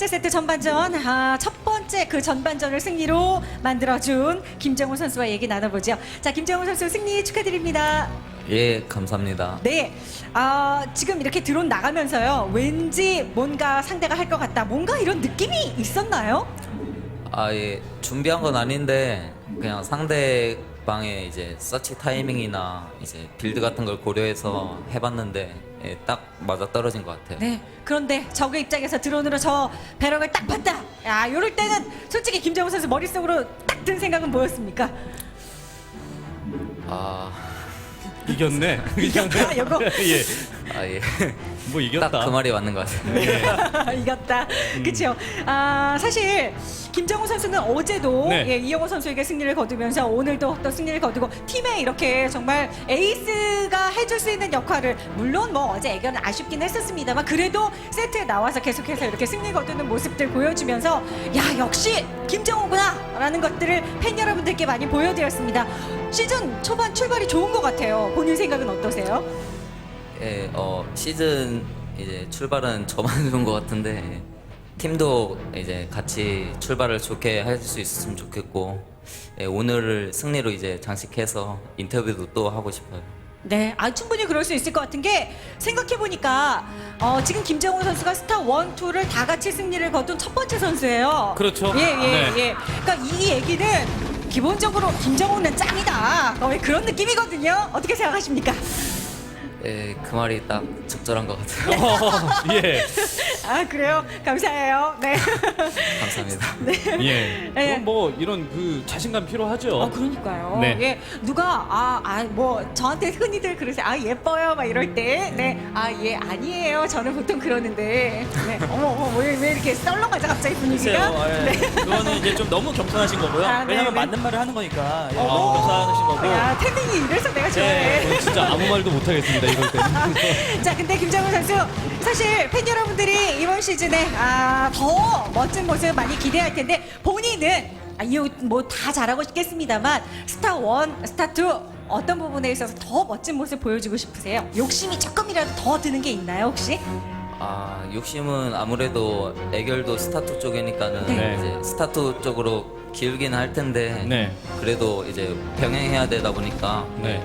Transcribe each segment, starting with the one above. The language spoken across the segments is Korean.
네, 세 번째 세트 전반전. 아, 첫 번째 그 전반전을 승리로 만들어준 김정우 선수와 얘기 나눠보죠. 자, 김정우 선수 승리 축하드립니다. 예, 감사합니다. 네, 아, 지금 이렇게 드론 나가면서요. 왠지 뭔가 상대가 할 것 같다. 뭔가 이런 느낌이 있었나요? 아, 예, 준비한 건 아닌데 그냥 상대방의 이제 서치 타이밍이나 이제 빌드 같은 걸 고려해서 해봤는데 예, 딱 맞아 떨어진 것 같아요. 네. 그런데 적의 입장에서 드론으로 저 배럭을 딱 봤다. 야, 이럴 때는 솔직히 김정우 선수 머릿속으로 딱 든 생각은 뭐였습니까? 아, 이겼네. 이겼다, 이거. 예. 아 예, 뭐 이겼다. 딱 그 말이 맞는 것 같아요. 이겼다. 음. 그렇죠. 아 사실 김정우 선수는 어제도 네. 예, 이영호 선수에게 승리를 거두면서 오늘도 또 승리를 거두고 팀에 이렇게 정말 에이스가 해줄 수 있는 역할을 물론 뭐 어제 애견은 아쉽긴 했었습니다만 그래도 세트에 나와서 계속해서 이렇게 승리 거두는 모습들 보여주면서 야 역시 김정우구나라는 것들을 팬 여러분들께 많이 보여드렸습니다. 시즌 초반 출발이 좋은 것 같아요. 본인 생각은 어떠세요? 예, 어, 시즌 이제 출발은 저만 좋은 것 같은데 팀도 이제 같이 출발을 좋게 할 수 있었으면 좋겠고 예, 오늘을 승리로 이제 장식해서 인터뷰도 또 하고 싶어요. 네, 아 충분히 그럴 수 있을 것 같은 게 생각해 보니까 어, 지금 김정우 선수가 스타 원, 투를 다 같이 승리를 거둔 첫 번째 선수예요. 그렇죠. 예, 예, 네. 예. 그러니까 이 얘기는 기본적으로 김정우는 짱이다. 거의 그런 느낌이거든요. 어떻게 생각하십니까? 예, 그 말이 딱 적절한 것 같아요. 어, 예. 아 그래요? 감사해요. 네. 감사합니다. 예. 예. 그럼 뭐 이런 그 자신감 필요하죠. 어, 그러니까요. 네. 예, 누가 아, 아, 뭐 저한테 흔히들 그러세요. 아 예뻐요, 막 이럴 때, 네, 아 예 아니에요. 저는 보통 그러는데, 네, 어머 어머 왜, 왜 이렇게 썰렁하죠 갑자기 분위기가? 글쎄요, 예. 네. 그거는 이제 좀 너무 겸손하신 거고요. 아, 네, 왜냐면 네. 맞는 말을 하는 거니까 예, 어머. 너무 겸손하신 거고. 야 태민이 이래서 내가 좋아해. 저는 진짜 아무 말도 못 하겠습니다. 이럴 때는. 자, 근데 김정은 선수 사실 팬 여러분들이 이번 시즌에 아, 더 멋진 모습 많이 기대할 텐데 본인은 아, 이뭐다 잘하고 싶겠습니다만 스타 원, 스타 투 어떤 부분에 있어서 더 멋진 모습 보여주고 싶으세요? 욕심이 조금이라도 더 드는 게 있나요 혹시? 아, 욕심은 아무래도 애결도 스타트 쪽이니까는 네. 이제 스타트 쪽으로 기울기는 할 텐데 네. 그래도 이제 병행해야 되다 보니까 네.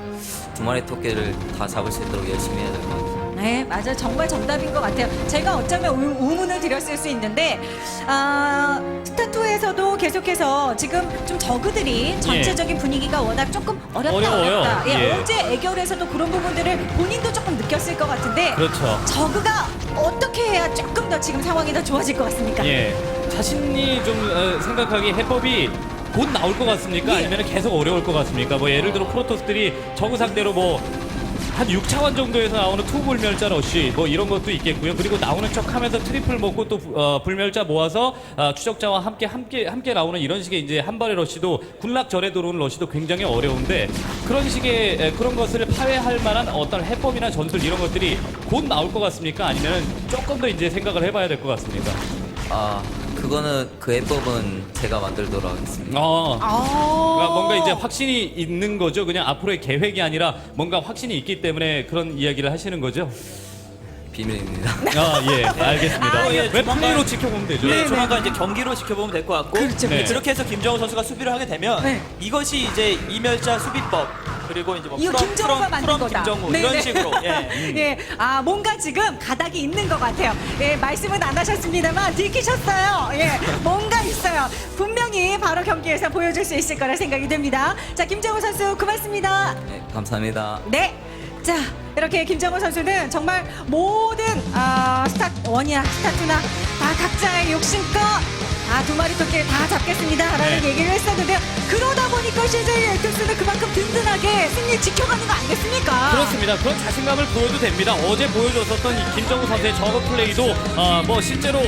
두 마리 토끼를 다 잡을 수 있도록 열심히 해야 될 것 같아요. 네, 맞아요. 정말 정답인 것 같아요. 제가 어쩌면 우- 우문을 드렸을 수 있는데, 아, 스타투에서도 계속해서 지금 좀 저그들이 전체적인 분위기가 워낙 조금 어렵다, 예. 어려워요. 어렵다. 예, 예. 어제 애결에서도 그런 부분들을 본인도 조금 느꼈을 것 같은데, 그렇죠. 저그가 어떻게 해야 조금 더 지금 상황이 더 좋아질 것 같습니까? 예. 자신이 좀 어, 생각하기에 해법이 곧 나올 것 같습니까? 예. 아니면 계속 어려울 것 같습니까? 뭐 예를 들어 프로토스들이 저그 상대로 뭐 한 6차원 정도에서 나오는 투 불멸자 러쉬 뭐 이런 것도 있겠고요. 그리고 나오는 척하면서 트리플 먹고 또 어, 불멸자 모아서 어, 추적자와 함께 함께 함께 나오는 이런 식의 이제 한 발의 러쉬도 군락 전에 들어오는 러쉬도 굉장히 어려운데 그런 식의 에, 그런 것을 파괴할 만한 어떤 해법이나 전술 이런 것들이 곧 나올 것 같습니까? 아니면 조금 더 이제 생각을 해봐야 될 것 같습니까? 아, 그거는 그 해법은 제가 만들도록 하겠습니다. 어. 아, 그러니까 뭔가 이제 확신이 있는 거죠. 그냥 앞으로의 계획이 아니라 뭔가 확신이 있기 때문에 그런 이야기를 하시는 거죠. 비밀입니다. 아, 예, 알겠습니다. 아, 예, 왜 조만간- 플레이로 지켜보면 되죠. 네, 조만간 이제 경기로 지켜보면 될 것 같고 그렇죠, 그렇죠. 렇게 해서 김정우 선수가 수비를 하게 되면 네. 이것이 이제 이멸자 수비법 그리고 이제 뭐 이거 프롬, 김정우가 프롬, 만든 프롬 거다. 김정우 네, 이런 네. 식으로 예. 예, 아 뭔가 지금 가닥이 있는 것 같아요. 예, 말씀은 안 하셨습니다만 들키셨어요. 예, 뭔가 있어요. 분명히 바로 경기에서 보여줄 수 있을 거라 생각이 듭니다. 자, 김정우 선수 고맙습니다. 네, 감사합니다. 네. 자, 이렇게 김정우 선수는 정말 모든 아, 스타 원이나 스타투나 다 각자의 욕심껏 다두 마리 토끼를 다 잡겠습니다라는 네. 얘기를 했었는데요. 그러다 보니까 CJ 엘투스는 그만큼 든든하게 승리 지켜가는 거 아니겠습니까? 그렇습니다. 그런 자신감을 보여도 됩니다. 어제 보여줬었던 이 김정우 선수의 저거 플레이도 어, 뭐 실제로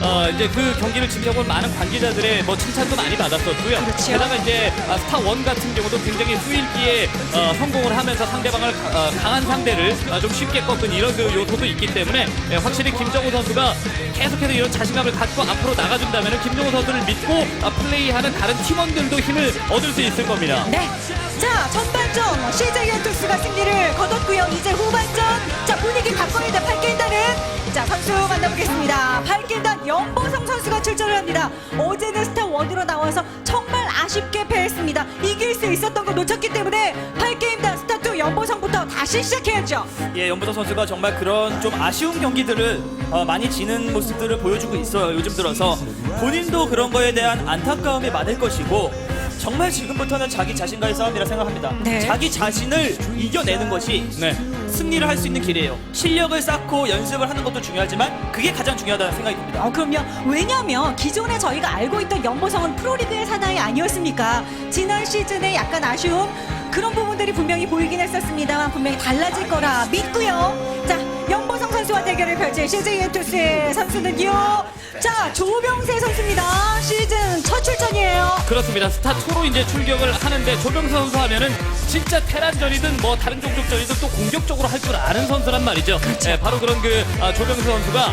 어, 이제 그 경기를 지켜본 많은 관계자들의 뭐 칭찬도 많이 받았었고요. 그렇죠. 게다가 이제 아, 스타 원 같은 경우도 굉장히 수일기에 어, 성공을 하면서 상대방을 가- 어, 강한 상대를 아, 좀 쉽게 꺾은 이런 그 요소도 있기 때문에 예, 확실히 김정우 선수가 계속해서 이런 자신감을 갖고 앞으로 나가준다면 김정우 선수를 믿고 아, 플레이하는 다른 팀원들도 힘을 얻을 수 있을 겁니다. 네. 자, 전반전 CJ 엔투스가 승리를 거뒀고요. 이제 후반전. 자, 분위기 바꿔야 돼. 발길단은 자, 선수 만나보겠습니다. 발 길단 연보성 선수가 출전을 합니다. 어제는 스타 원으로 나와서 정말 아쉽게 패했습니다. 이길 수 있었던 거 놓쳤기 때문에 8게임단 스타 2 연보성부터 다시 시작해야죠. 예, 연보성 선수가 정말 그런 좀 아쉬운 경기들을 어, 많이 지는 모습들을 보여주고 있어요. 요즘 들어서 본인도 그런 거에 대한 안타까움이 많을 것이고 정말 지금부터는 자기 자신과의 싸움이라 생각합니다. 네. 자기 자신을 이겨내는 것이 네. 승리를 할 수 있는 길이에요. 실력을 쌓고 연습을 하는 것도 중요하지만 그게 가장 중요하다는 생각이 듭니다. 어, 그럼요. 왜냐면 기존에 저희가 알고 있던 연보성은 프로리그의 사나이 아니었습니까? 지난 시즌에 약간 아쉬움 그런 부분들이 분명히 보이긴 했었습니다만 분명히 달라질 거라 믿고요. 자, 연보성 선수와 대결을 펼칠 CJ 엔투스의 선수는요. 자, 조병세 선수입니다. 시즌 첫 출전이에요. 그렇습니다. 스타2로 이제 출격을 하는데 조병수 선수 하면은 진짜 테란전이든 뭐 다른 종족전이든 또 공격적으로 할 줄 아는 선수란 말이죠. 예, 바로 그런 그 아, 조병수 선수가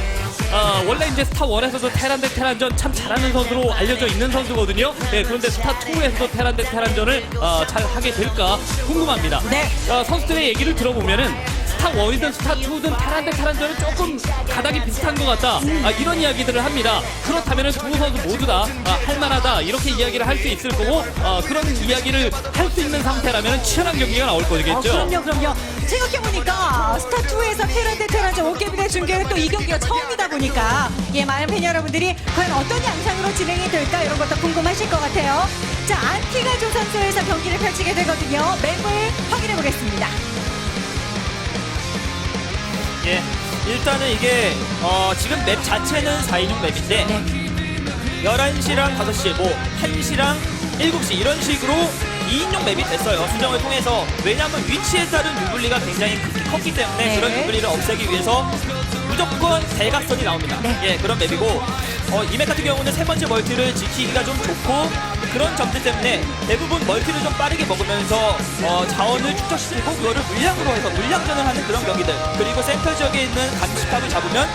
아, 원래 이제 스타 1에서도 테란 대 테란전 참 잘하는 선수로 알려져 있는 선수거든요. 예, 그런데 스타 2에서도 테란 대 테란전을 아, 잘 하게 될까 궁금합니다. 네. 어, 선수들의 얘기를 들어보면은 스타 1이든 스타 2든 테란 대 테란전은 조금 가닥이 비슷한 것 같다. 아, 이런 이야기들을 합니다. 그렇다면은 두 선수 모두 다 아, 할만하다 이렇게 이야기를 할 수 있을 거고 어, 그런 이야기를 할 수 있는 상태라면 치열한 경기가 나올 어, 거겠죠. 그럼요, 그럼요. 생각해보니까 스타2에서 테란 대 테란전 5개비대 중계는 또 이 경기가 처음이다 보니까 예, 많은 팬 여러분들이 과연 어떤 양상으로 진행이 될까 이런 것도 궁금하실 것 같아요. 자, 안티가 조 선수에서 경기를 펼치게 되거든요. 맵을 확인해 보겠습니다. 예, 일단은 이게 어, 지금 맵 자체는 4인용 맵인데 네. 11시랑 5시, 뭐 1시랑 7시 이런 식으로 2인용 맵이 됐어요. 수정을 통해서 왜냐하면 위치에 따른 유불리가 굉장히 크- 컸기 때문에 네. 그런 유불리를 없애기 위해서 무조건 대각선이 나옵니다. 네. 예, 그런 맵이고 어, 이맵 같은 경우는 세 번째 멀티를 지키기가 좀 좋고 그런 점들 때문에 대부분 멀티를 좀 빠르게 먹으면서 어, 자원을 축적시키고 그거를 물량으로 해서 물량전을 하는 그런 경기들 그리고 센터 지역에 있는 감시탑을 잡으면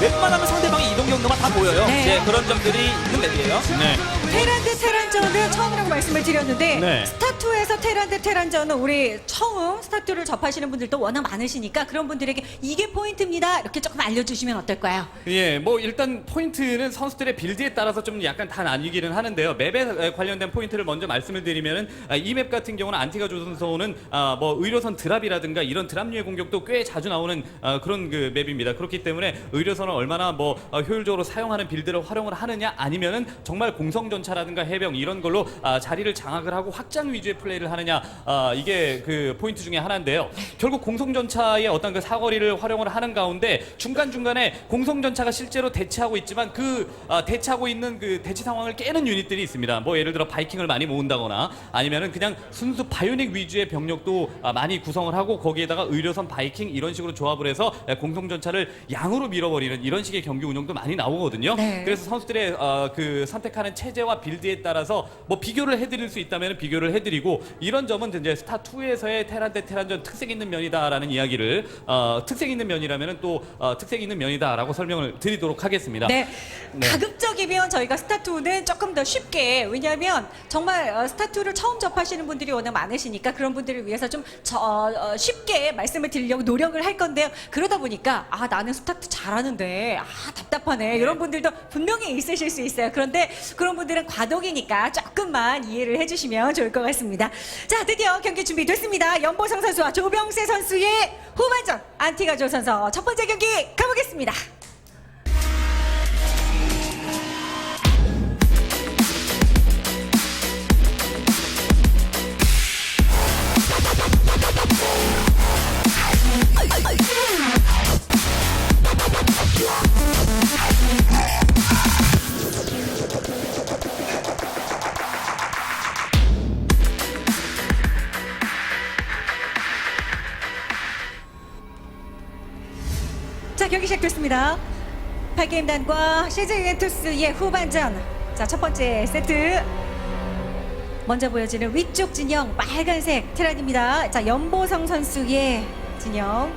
웬만하면 상대방의 이동 경로가 다 보여요. 네. 예, 그런 점들이 있는 맵이에요. 네. 테란 대 테란 전은 처음이라고 말씀을 드렸는데 네. 스타 2에서 테란 대 테란전은 우리 처음 스타2를 접하시는 분들도 워낙 많으시니까 그런 분들에게 이게 포인트입니다. 이렇게 조금 알려주시면 어떨까요? 예, 뭐 일단 포인트는 선수들의 빌드에 따라서 좀 약간 다 나뉘기는 하는데요. 맵에 에, 관련된 포인트를 먼저 말씀을 드리면은 아, 이맵 같은 경우는 안티가 조선소는 아, 뭐 의료선 드랍이라든가 이런 드랍류의 공격도 꽤 자주 나오는 아, 그런 그 맵입니다. 그렇기 때문에 의료선을 얼마나 뭐 어, 효율적으로 사용하는 빌드를 활용을 하느냐 아니면은 정말 공성 전차라든가 해병 이런 걸로 아, 자리를 장악을 하고 확장 위주의 플레이를 하느냐 아, 이게 그 포인트 중에 하나인데요. 결국 공성 전차의 어떤 그 사거리를 활용을 하는 가운데 중간 중간에 공성 전차가 실제로 대치하고 있지만 그 아, 대치하고 있는 그 대치 상황을 깨는 유닛들이 있습니다. 뭐 예를 들어 바이킹을 많이 모은다거나 아니면은 그냥 순수 바이오닉 위주의 병력도 아, 많이 구성을 하고 거기에다가 의료선 바이킹 이런 식으로 조합을 해서 에, 공성 전차를 양으로 밀어버리는 이런 식의 경기 운영도 많이 나오거든요. 네. 그래서 선수들의 어, 그 선택하는 체제와 빌드에 따라서 뭐 비교를 해드릴 수 있다면 비교를 해드리고 이런 점은 이제 스타 2에서의 테란 대 테란전 특색 있는 면이다라는 이야기를 어, 특색 있는 면이라면은 또 어, 특색 있는 면이다라고 설명을 드리도록 하겠습니다. 네. 네. 가급적이면 저희가 스타2는 조금 더 쉽게 왜냐하면 정말 어, 스타2를 처음 접하시는 분들이 워낙 많으시니까 그런 분들을 위해서 좀 저, 어, 쉽게 말씀을 드리려고 노력을 할 건데요. 그러다 보니까 아 나는 스타2 잘하는데 아 답답하네 이런 분들도 분명히 있으실 수 있어요. 그런데 그런 분들은 과도기니까 조금만 이해를 해주시면 좋을 것 같습니다. 자 드디어 경기 준비됐습니다. 연보성 선수와 조병세 선수의 후반전 안티가조 선수 첫 번째 경기 가보겠습니다. 경기 시작됐습니다. 8게임단과 CJ 유벤투스의 후반전. 자 첫 번째 세트. 먼저 보여지는 위쪽 진영 빨간색 테란입니다. 자 연보성 선수의 진영.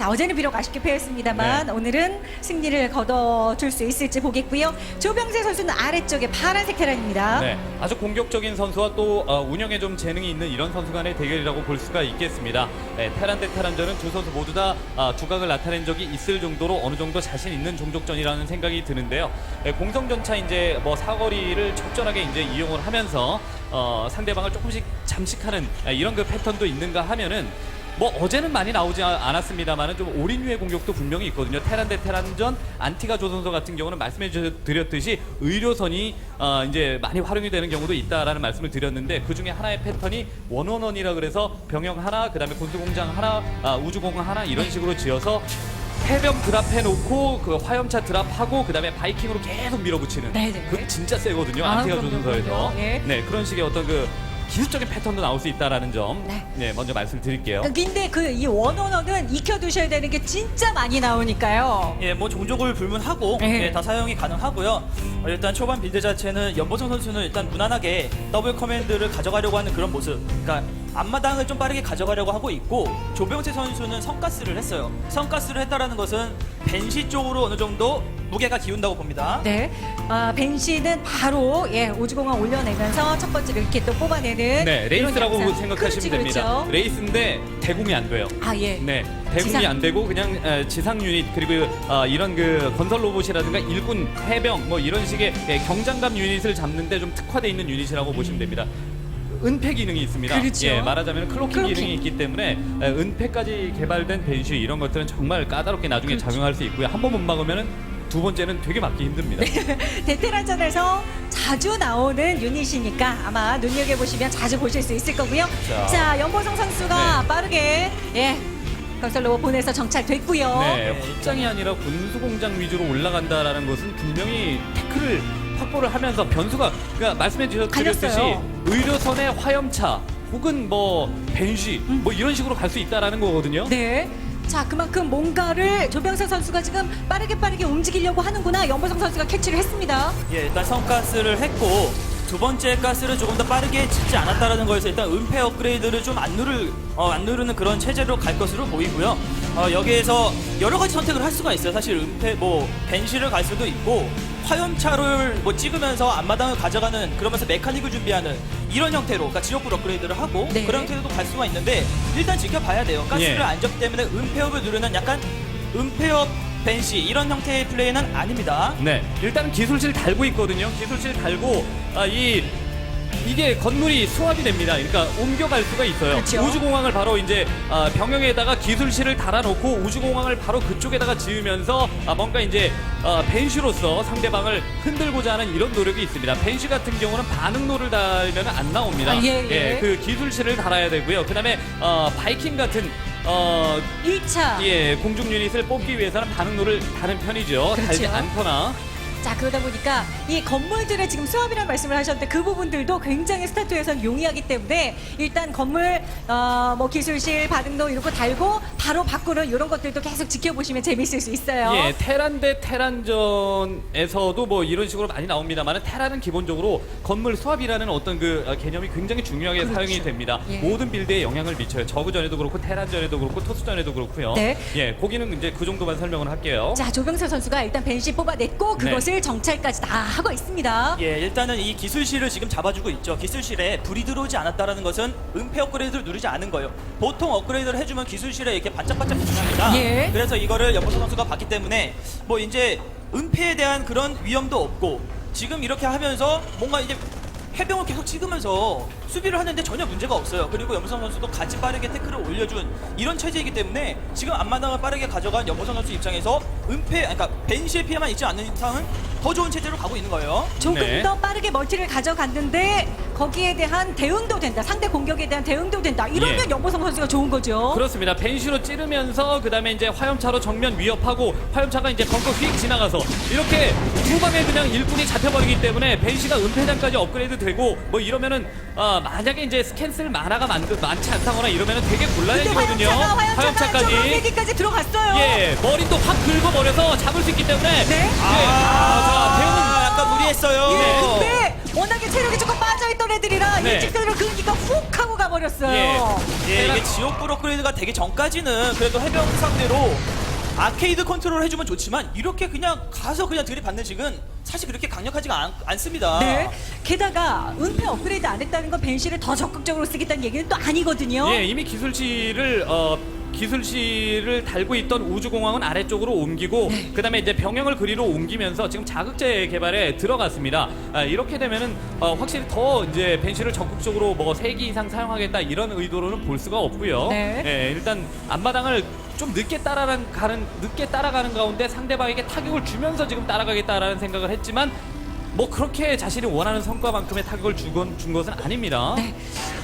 자 어제는 비록 아쉽게 패했습니다만 네. 오늘은 승리를 거둬줄 수 있을지 보겠고요. 조병세 선수는 아래쪽에 파란색 테란입니다. 네, 아주 공격적인 선수와 또 어, 운영에 좀 재능이 있는 이런 선수 간의 대결이라고 볼 수가 있겠습니다. 네, 테란 대 테란전은 두 선수 모두 다 아, 두각을 나타낸 적이 있을 정도로 어느 정도 자신 있는 종족전이라는 생각이 드는데요. 네, 공성전차 이제 뭐 사거리를 적절하게 이제 이용을 하면서 어, 상대방을 조금씩 잠식하는 아, 이런 그 패턴도 있는가 하면은 뭐 어제는 많이 나오지 아- 않았습니다만은 좀 올인류의 공격도 분명히 있거든요. 테란 대 테란전 안티가 조선소 같은 경우는 말씀해 주- 드렸듯이 의료선이 어, 이제 많이 활용이 되는 경우도 있다라는 말씀을 드렸는데 그 중에 하나의 패턴이 원원원이라 그래서 병영 하나, 그다음에 군수공장 하나, 아, 우주공항 하나 이런 식으로 지어서 해병 드랍해 놓고 그 화염차 드랍하고 그다음에 바이킹으로 계속 밀어붙이는 네네. 그 진짜 세거든요 아, 안티가 그럼요, 조선소에서 그럼요. 예. 네 그런 식의 어떤 그 기술적인 패턴도 나올 수 있다라는 점 네. 네, 먼저 말씀드릴게요. 근데 그 이 원원원은 익혀두셔야 되는 게 진짜 많이 나오니까요. 예, 뭐 종족을 불문하고 네. 예, 다 사용이 가능하고요. 어, 일단 초반 빌드 자체는 연보성 선수는 일단 무난하게 더블 커맨드를 가져가려고 하는 그런 모습. 그러니까 앞마당을 좀 빠르게 가져가려고 하고 있고 조병세 선수는 성가스를 했어요. 성가스를 했다라는 것은 벤시 쪽으로 어느 정도 무게가 기운다고 봅니다. 네, 아, 벤 씨는 바로 예 오주공항 올려내면서 첫 번째를 이렇게 또 뽑아내는 네, 레이스라고 양상. 생각하시면 그렇지, 됩니다. 그렇죠. 레이스인데 대공이 안 돼요. 아 예. 네, 대공이 지상. 안 되고 그냥 에, 지상 유닛 그리고 어, 이런 그 건설 로봇이라든가 일군 해병 뭐 이런 식의 예, 경장감 유닛을 잡는데 좀 특화돼 있는 유닛이라고 보시면 됩니다. 은폐 기능이 있습니다. 그렇죠. 예, 말하자면 클로킹, 클로킹. 기능이 있기 때문에 에, 은폐까지 개발된 벤시 이런 것들은 정말 까다롭게 나중에 그렇죠. 작용할 수 있고요. 한 번 못 막으면은 두 번째는 되게 막기 힘듭니다. 베테랑전에서 자주 나오는 유닛이니까 아마 눈여겨 보시면 자주 보실 수 있을 거고요. 자, 자. 연보성 선수가 네. 빠르게 예 건설 로봇 보내서 정착됐고요. 네, 확장이 아니라 군수 공장 위주로 올라간다라는 것은 분명히 태클을 확보를 하면서 변수가 그러니까 말씀해 주셨듯이 갈렸어요. 의료선의 화염차 혹은 뭐 벤시 뭐 이런 식으로 갈 수 있다라는 거거든요. 네. 자, 그만큼 뭔가를 조병세 선수가 지금 빠르게 빠르게 움직이려고 하는구나. 연보성 선수가 캐치를 했습니다. 예, 일단 성가스를 했고 두 번째 가스를 조금 더 빠르게 짓지 않았다라는 거에서 일단 은폐 업그레이드를 좀 안 누를 어, 안 누르는 그런 체제로 갈 것으로 보이고요. 어, 여기에서 여러 가지 선택을 할 수가 있어요. 사실 은폐 뭐 벤시를 갈 수도 있고 화염차를 뭐 찍으면서 앞마당을 가져가는 그러면서 메카닉을 준비하는 이런 형태로 그러니까 지역불 업그레이드를 하고 네. 그런 형태로도 갈 수가 있는데 일단 지켜봐야 돼요. 가스를 예. 안 줬기 때문에 은폐업을 누르는 약간 은폐업 벤시 이런 형태의 플레이는 아닙니다. 네, 일단 기술실 달고 있거든요. 기술실 달고 아, 이 이게 건물이 수압이 됩니다. 그러니까 옮겨갈 수가 있어요. 그렇죠. 우주공항을 바로 이제 아, 병영에다가 기술실을 달아놓고 우주공항을 바로 그쪽에다가 지으면서 아, 뭔가 이제 아, 벤시로서 상대방을 흔들고자 하는 이런 노력이 있습니다. 벤시 같은 경우는 반응로를 달면 안 나옵니다. 아, 예, 예. 그 기술실을 달아야 되고요. 그다음에 어, 바이킹 같은 어, 1차. 예, 공중 유닛을 뽑기 위해서는 반응로를 다는 편이죠. 그렇죠. 달지 않거나. 자, 그러다 보니까 이 건물들의 지금 수압이라는 말씀을 하셨는데 그 부분들도 굉장히 스타트에서는 용이하기 때문에 일단 건물, 어, 뭐 기술실, 반응로 이런 거 달고 바로 바꾸는 이런 것들도 계속 지켜보시면 재밌을 수 있어요. 예, 테란 대 테란전에서도 뭐 이런 식으로 많이 나옵니다만 테란은 기본적으로 건물 수압이라는 어떤 그 어, 개념이 굉장히 중요하게 그렇죠. 사용이 됩니다. 예. 모든 빌드에 영향을 미쳐요. 저그전에도 그렇고 테란전에도 그렇고 토스전에도 그렇고요. 네. 예, 거기는 이제 그 정도만 설명을 할게요. 자, 조병세 선수가 일단 벤시 뽑아냈고 네. 그것을 정찰까지 다 하고 있습니다. 예, 일단은 이 기술실을 지금 잡아주고 있죠. 기술실에 불이 들어오지 않았다라는 것은 은폐 업그레이드를 누르지 않은 거예요. 보통 업그레이드를 해주면 기술실에 이렇게 반짝반짝 빛납니다. 예. 그래서 이거를 연보성 선수가 봤기 때문에 뭐 이제 은폐에 대한 그런 위험도 없고 지금 이렇게 하면서 뭔가 이제 해병을 계속 찍으면서 수비를 하는데 전혀 문제가 없어요. 그리고 연보성 선수도 같이 빠르게 태클을 올려준 이런 체제이기 때문에 지금 앞마당을 빠르게 가져간 연보성 선수 입장에서 은폐, 그러니까 벤시의 피해만 있지 않는 이상은 더 좋은 체제로 가고 있는 거예요. 조금 네. 더 빠르게 멀티를 가져갔는데 거기에 대한 대응도 된다. 상대 공격에 대한 대응도 된다. 이러면 예. 연보성 선수가 좋은 거죠. 그렇습니다. 벤시로 찌르면서 그다음에 이제 화염차로 정면 위협하고 화염차가 이제 벙커 휙 지나가서 이렇게 두 방에 그냥 일꾼이 잡혀버리기 때문에 벤시가 은폐장까지 업그레이드 되고 뭐 이러면은 아, 만약에 이제 스캔슬 만화가 많, 많지 않다거나 이러면은 되게 곤란해지거든요. 화염차가 화염차가 화염차까지. 여기까지 들어갔어요. 예, 머리도 확 긁어버려서 잡을 수 있기 때문에 네. 예, 아, 자, 아, 약간 무리했어요. 예, 네. 근데 워낙에 체력이 조금 빠져있던 애들이라 네. 일직선으로 근기가 훅 하고 가버렸어요. 예. 예, 이게 지옥불 업그레이드가 되기 전까지는 그래도 해병 상대로 아케이드 컨트롤 해주면 좋지만 이렇게 그냥 가서 그냥 들이받는 식은 사실 그렇게 강력하지가 않, 않습니다. 네. 게다가 은폐 업그레이드 안 했다는 건 벤시를 더 적극적으로 쓰겠다는 얘기는 또 아니거든요. 예, 이미 기술실을 어 기술실을 달고 있던 우주공항은 아래쪽으로 옮기고 네. 그다음에 이제 병영을 그리로 옮기면서 지금 자극제 개발에 들어갔습니다. 아, 이렇게 되면은 어, 확실히 더 이제 벤시를 적극적으로 뭐 3기 이상 사용하겠다 이런 의도로는 볼 수가 없고요. 네. 예, 일단 앞마당을 좀 늦게 따라가는 가는 늦게 따라가는 가운데 상대방에게 타격을 주면서 지금 따라가겠다라는 생각을 했지만 뭐 그렇게 자신이 원하는 성과만큼의 타격을 주건 준 것은 아닙니다. 네.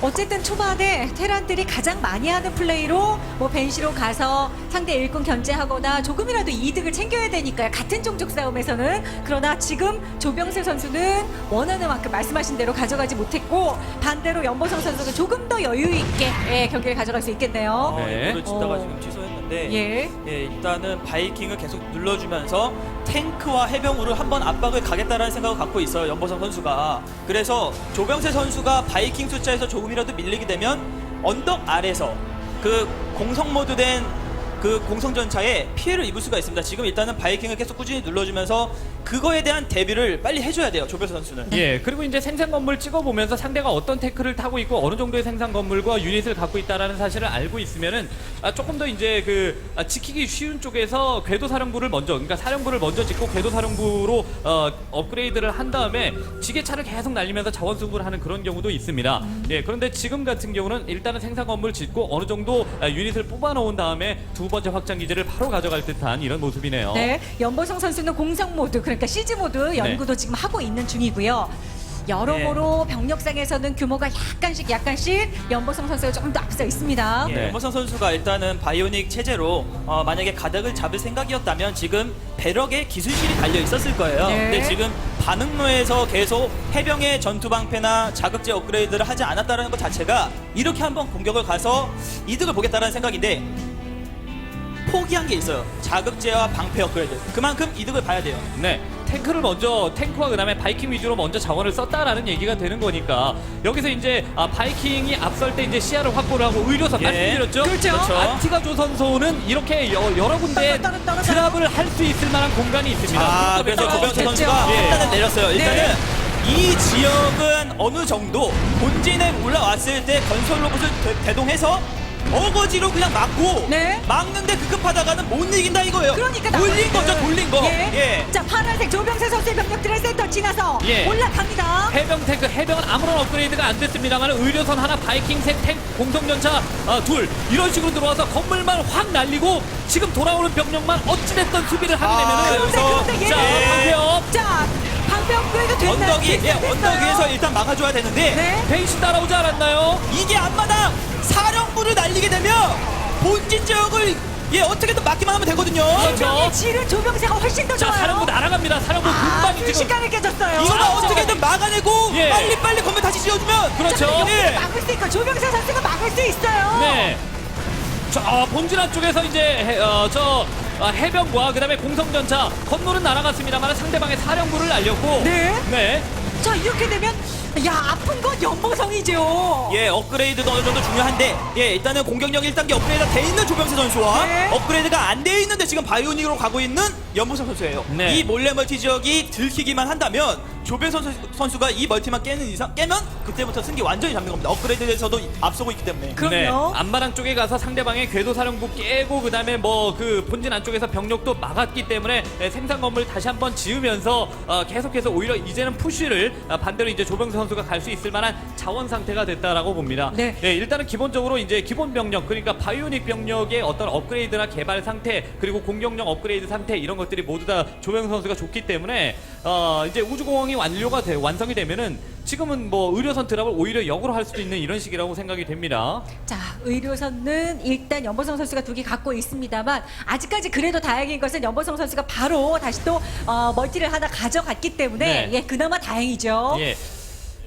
어쨌든 초반에 테란들이 가장 많이 하는 플레이로 뭐 벤시로 가서 상대 일꾼 견제하거나 조금이라도 이득을 챙겨야 되니까요. 같은 종족 싸움에서는 그러나 지금 조병세 선수는 원하는 만큼 말씀하신 대로 가져가지 못했고 반대로 연보성 선수는 조금 더 여유 있게 예, 경기를 가져갈 수 있겠네요. 어, 네. 이거를 짓다가 어. 지금 취소 했는데 예. 예, 일단은 바이킹을 계속 눌러주면서 탱크와 해병으로 한번 압박을 가겠다라는 생각을 갖고 있어요 연보성 선수가 그래서 조병세 선수가 바이킹 숫자에서 조금이라도 밀리게 되면 언덕 아래서 그 공성 모드된 그 공성전차에 피해를 입을 수가 있습니다 지금 일단은 바이킹을 계속 꾸준히 눌러주면서 그거에 대한 대비를 빨리 해줘야 돼요 조병세 선수는 예, 그리고 이제 생산 건물 찍어보면서 상대가 어떤 태클을 타고 있고 어느 정도의 생산 건물과 유닛을 갖고 있다라는 사실을 알고 있으면은 아, 조금 더 이제 그 아, 지키기 쉬운 쪽에서 궤도 사령부를 먼저, 그러니까 사령부를 먼저 짓고 궤도 사령부로 어, 업그레이드를 한 다음에 지게차를 계속 날리면서 자원 수급을 하는 그런 경우도 있습니다. 예, 그런데 지금 같은 경우는 일단은 생산 건물 짓고 어느 정도 아, 유닛을 뽑아놓은 다음에 두번 째 확장 기지를 바로 가져갈 듯한 이런 모습이네요. 네, 연보성 선수는 공성 모드 그러니까 시즈 모드 연구도 네. 지금 하고 있는 중이고요. 여러모로 병력상에서는 규모가 약간씩 약간씩 연보성 선수가 조금 더 앞서 있습니다. 예, 네. 연보성 선수가 일단은 바이오닉 체제로 어, 만약에 가닥을 잡을 생각이었다면 지금 배럭에 기술실이 달려 있었을 거예요. 네. 근데 지금 반응로에서 계속 해병의 전투 방패나 자극제 업그레이드를 하지 않았다는 것 자체가 이렇게 한번 공격을 가서 이득을 보겠다는 생각인데 포기한 게 있어요. 자극제와 방패 업그레이드. 그만큼 이득을 봐야 돼요. 네. 탱크를 먼저 탱크와 그다음에 바이킹 위주로 먼저 자원을 썼다라는 얘기가 되는 거니까 여기서 이제 아, 바이킹이 앞설 때 이제 시야를 확보를 하고 의료선 예. 말씀드렸죠. 그렇죠. 그렇죠. 안티가 조 선수는 이렇게 여, 러 군데 드랍을 할 수 있을 만한 공간이 있습니다. 아, 그래서 조병태 됐죠. 선수가 예. 판단을 내렸어요. 일단은 네. 이 지역은 어느 정도 본진에 올라왔을 때 건설 로봇을 대- 대동해서 어거지로 그냥 막고 네. 막는데 급급하다가는 못 이긴다 이거예요. 그러니까 돌린 나머지는- 거죠, 돌린 거. 예. 예. 자 파란색 조병세 선수의 병력들의 센터 지나서 예. 올라갑니다. 해병 탱크 해병은 아무런 업그레이드가 안 됐습니다만 의료선 하나 바이킹 셋 탱크 공성전차 아, 둘 이런 식으로 들어와서 건물만 확 날리고 지금 돌아오는 병력만 어찌됐든 수비를 하게 아, 되면은 그래서- 그런데 얘는 자 방패업 자 방패 업그레이드 됐나요? 언덕이 예, 됐어요. 언덕 위에서 일단 막아줘야 되는데 네. 베이시 따라오지 않았나요? 이게 앞마당 사령 부를 날리게 되면 본진 지역을 예 어떻게든 막기만 하면 되거든요. 그렇죠. 분명히 질은 조병세가 훨씬 더자 좋아요. 사령부 날아갑니다. 사령부 아, 금방이 지금 순식간에 깨졌어요. 이거는 자, 어떻게든 막아내고 예. 빨리 빨리 건물 다시 지어주면 그렇죠. 자, 예. 막을 수 있고 조병세 선수가 막을 수 있어요. 네. 저 아, 본진 안쪽에서 이제 해, 어, 저 아, 해병과 그다음에 공성전차 건물은 날아갔습니다만 상대방의 사령부를 날렸고 네. 네. 자 이렇게 되면 야 아픈 건 연보성이죠. 예, 업그레이드도 어느 정도 중요한데, 예, 일단은 공격력 1단계 업그레이드가 돼 있는 조병세 선수와 네. 업그레이드가 안 돼 있는데 지금 바이오닉으로 가고 있는 연보성 선수예요. 네. 이 몰래 멀티 지역이 들키기만 한다면 조병세 선수, 선수가 이 멀티만 깨는 이상 깨면 그때부터 승기 완전히 잡는 겁니다. 업그레이드에서도 앞서고 있기 때문에. 그럼요. 네, 안마랑 쪽에 가서 상대방의 궤도 사령부 깨고 그다음에 뭐 그 본진 안쪽에서 병력도 막았기 때문에 네, 생산 건물 다시 한번 지으면서 어, 계속해서 오히려 이제는 푸쉬를 아, 반대로 이제 조병세 선수가 갈 수 있을 만한 자원 상태가 됐다라고 봅니다. 네. 예, 일단은 기본적으로 이제 기본 병력 그러니까 바이오닉 병력의 어떤 업그레이드나 개발 상태 그리고 공격력 업그레이드 상태 이런 것들이 모두 다 조병세 선수가 좋기 때문에 어, 이제 우주공항이 완료가 돼 완성이 되면은 지금은 뭐 의료선 드랍을 오히려 역으로 할 수도 있는 이런 식이라고 생각이 됩니다. 자 의료선은 일단 연보성 선수가 두 개 갖고 있습니다만 아직까지 그래도 다행인 것은 연보성 선수가 바로 다시 또 어, 멀티를 하나 가져갔기 때문에 네. 예 그나마 다행이죠. 예.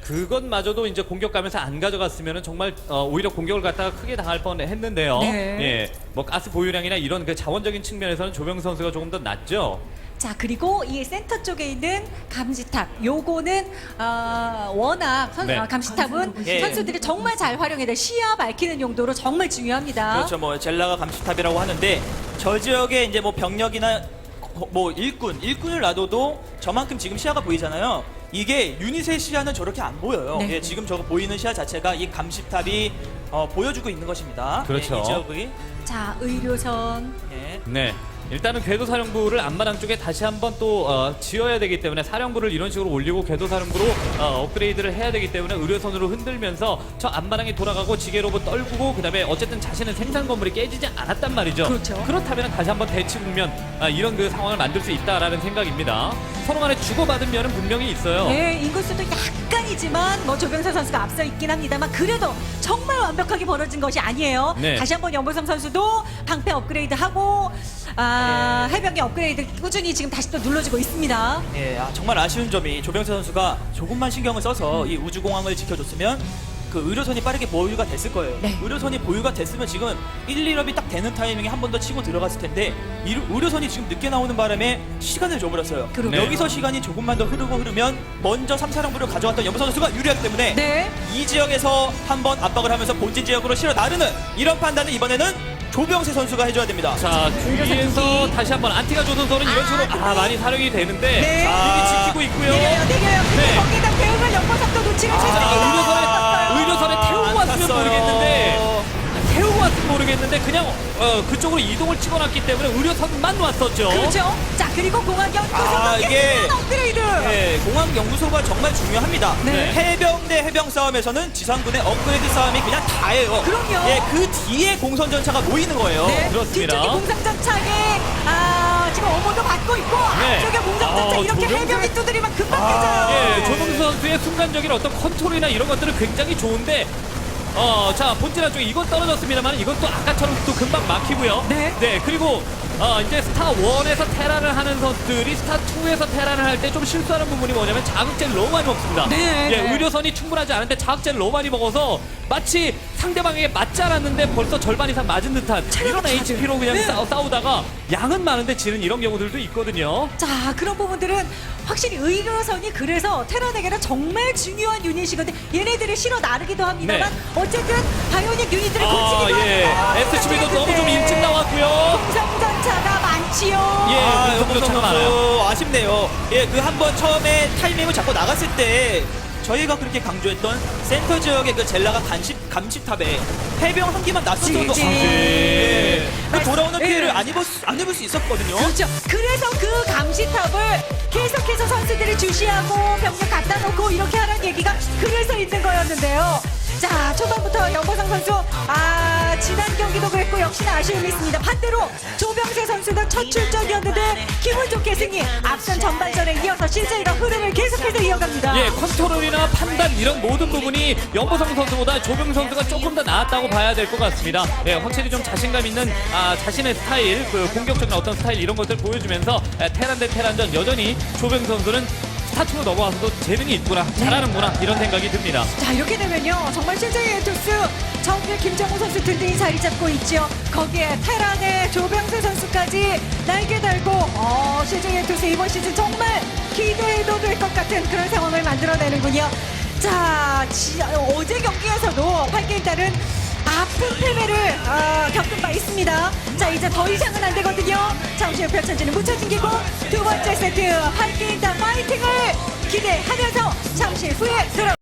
그것마저도 이제 공격 가면서 안 가져갔으면 정말 어, 오히려 공격을 갖다가 크게 당할 뻔했는데요. 네. 예, 뭐 가스 보유량이나 이런 그 자원적인 측면에서는 조병 선수가 조금 더 낫죠. 자 그리고 이 센터 쪽에 있는 감시탑 요거는 어, 워낙 선, 네. 어, 감시탑은 예. 선수들이 정말 잘 활용해야 돼 시야 밝히는 용도로 정말 중요합니다. 그렇죠. 뭐 젤라가 감시탑이라고 하는데 저 지역에 이제 뭐 병력이나 거- 뭐 일꾼, 일꾼을 놔둬도 저만큼 지금 시야가 보이잖아요. 이게 유닛의 시야는 저렇게 안 보여요. 네. 예, 지금 저거 보이는 시야 자체가 이 감시탑이 어, 보여주고 있는 것입니다. 그렇죠. 예, 이 지역의 자 의료선 예. 네. 일단은 궤도 사령부를 앞마당 쪽에 다시 한번 또 어, 지어야 되기 때문에 사령부를 이런 식으로 올리고 궤도 사령부로 어, 업그레이드를 해야 되기 때문에 의료선으로 흔들면서 저 앞마당이 돌아가고 지게 로봇 떨구고 그다음에 어쨌든 자신은 생산 건물이 깨지지 않았단 말이죠. 그렇죠. 그렇다면 다시 한번 대치 국면 아, 이런 그 상황을 만들 수 있다라는 생각입니다. 서로 간에 주고받은 면은 분명히 있어요. 네, 인구수도 약간이지만 뭐 조병서 선수가 앞서 있긴 합니다만 그래도 정말 완벽하게 벌어진 것이 아니에요. 네. 다시 한번 연보성 선수도 방패 업그레이드하고 아, 네. 해병기 업그레이드 꾸준히 지금 다시 또 눌러주고 있습니다. 예, 아, 정말 아쉬운 점이 조병세 선수가 조금만 신경을 써서 이 우주공항을 지켜줬으면 그 의료선이 빠르게 보유가 됐을 거예요. 네. 의료선이 보유가 됐으면 지금 1, 2럽이 딱 되는 타이밍에 한 번 더 치고 들어갔을 텐데 이 의료선이 지금 늦게 나오는 바람에 시간을 줘버렸어요. 그러게요. 네. 여기서 시간이 조금만 더 흐르고 흐르면 먼저 3, 4랑부를 가져왔던 염소 선수가 유리하기 때문에 네. 이 지역에서 한 번 압박을 하면서 본진 지역으로 실어 나르는 이런 판단을 이번에는 조병세 선수가 해줘야 됩니다. 자 뒤에서. 다시 한번 안티가 조선소는 이런 식으로 아, 아, 많이 사용이 되는데 네. 이미 지키고 있고요. 내려요, 내려요. 근데 네. 거기다 대응을 연보성도 놓치는 자, 최선입니다. 의료선에 의료선에 태우고 왔으면. 모르겠는데 모르겠는데 그냥 어, 그쪽으로 이동을 찍어놨기 때문에 의료선만 왔었죠. 그렇죠. 자 그리고 공항 연구소 아, 이게- 업그레이드. 네, 공항 연구소가 정말 중요합니다. 네. 해병 대 해병 싸움에서는 지상군의 업그레이드 싸움이 그냥 다예요. 그럼요. 예, 그 뒤에 공선 전차가 모이는 거예요. 네, 그렇습니다. 뒤쪽에 공상전차에 아, 지금 어머도 받고 있고 네. 앞쪽에 공상전차 아, 이렇게 조병세- 해병이 두드리면 금방 아, 깨져요. 예, 조동수 선수의 순간적인 어떤 컨트롤이나 이런 것들은 굉장히 좋은데 어, 자, 본진 한쪽에 이건 떨어졌습니다만 이것도 아까처럼 또 금방 막히고요. 네. 그리고 어, 이제 스타 1에서 테란을 하는 선수들이 스타 2에서 테란을 할 때 좀 실수하는 부분이 뭐냐면 자극제를 너무 많이 먹습니다. 네, 예, 네. 의료선이 충분하지 않은데 자극제를 너무 많이 먹어서 마치 상대방에게 맞지 않았는데 벌써 절반 이상 맞은 듯한 이런 HP로 그냥 네. 싸우, 싸우다가 양은 많은데 지는 이런 경우들도 있거든요. 자 그런 부분들은 확실히 의료선이 그래서 테란에게는 정말 중요한 유닛이거든요. 얘네들을 실어 나르기도 합니다만 어쨌든 바이오닉 유닛들을 아, 고치기도 예. 합니다. SCB도 너무 좀 네. 일찍 나왔고요. 공상전차가 많지요. 예. 아, 공성 연구소 전차가 많아요. 아쉽네요. 예, 그 한 번 처음에 타이밍을 잡고 나갔을 때 저희가 그렇게 강조했던 센터 지역의 그 젤라가 간식 감시탑에 해병 한 기만 놨었어도 지- 예, 그 돌아오는 예. 피해를 안 입을 수, 안 입을 수 있었거든요. 그렇죠. 그래서 그 감시탑을 계속해서 선수들이 주시하고 병력 갖다 놓고 이렇게 하는 얘기가 그래서 있는 거였는데요. 자, 초반부터 연보상 선수, 아, 지난 경기도 그랬고 역시나 아쉬움이 있습니다. 반대로 조병세 선수가 첫 출전이었는데 기분 좋게 승리. 앞선 전반전에 이어서 CJ가 흐름을 계속해서 이어갑니다. 예, 컨트롤이나 판단 이런 모든 부분이 연보성 선수보다 조병 선수가 조금 더 나았다고 봐야 될 것 같습니다. 예, 확실히 좀 자신감 있는 아, 자신의 스타일, 그 공격적인 어떤 스타일 이런 것들 보여주면서 예, 테란 대 테란전 여전히 조병 선수는 스 타트로 넘어와서도 재능이 있구나, 잘하는구나 이런 생각이 듭니다. 자 이렇게 되면요 정말 CJ 에토스 정규 김정우 선수 든든히 자리 잡고 있죠. 거기에 테란의 조병세 선수까지 날개 달고 어, CJ 에토스 이번 시즌 정말 기대해도 될 것 같은 그런 상황을 만들어내는군요. 자 지- 어제 경기에서도 8게임 따른 아픈 패배를 어, 겪은 바 있습니다. 자 이제 더 이상은 안 되거든요. 잠시 후 펼쳐지는 묻혀진 기고 두 번째 세트 8게임 따 파이팅을 기대하면서 잠시 후에 들어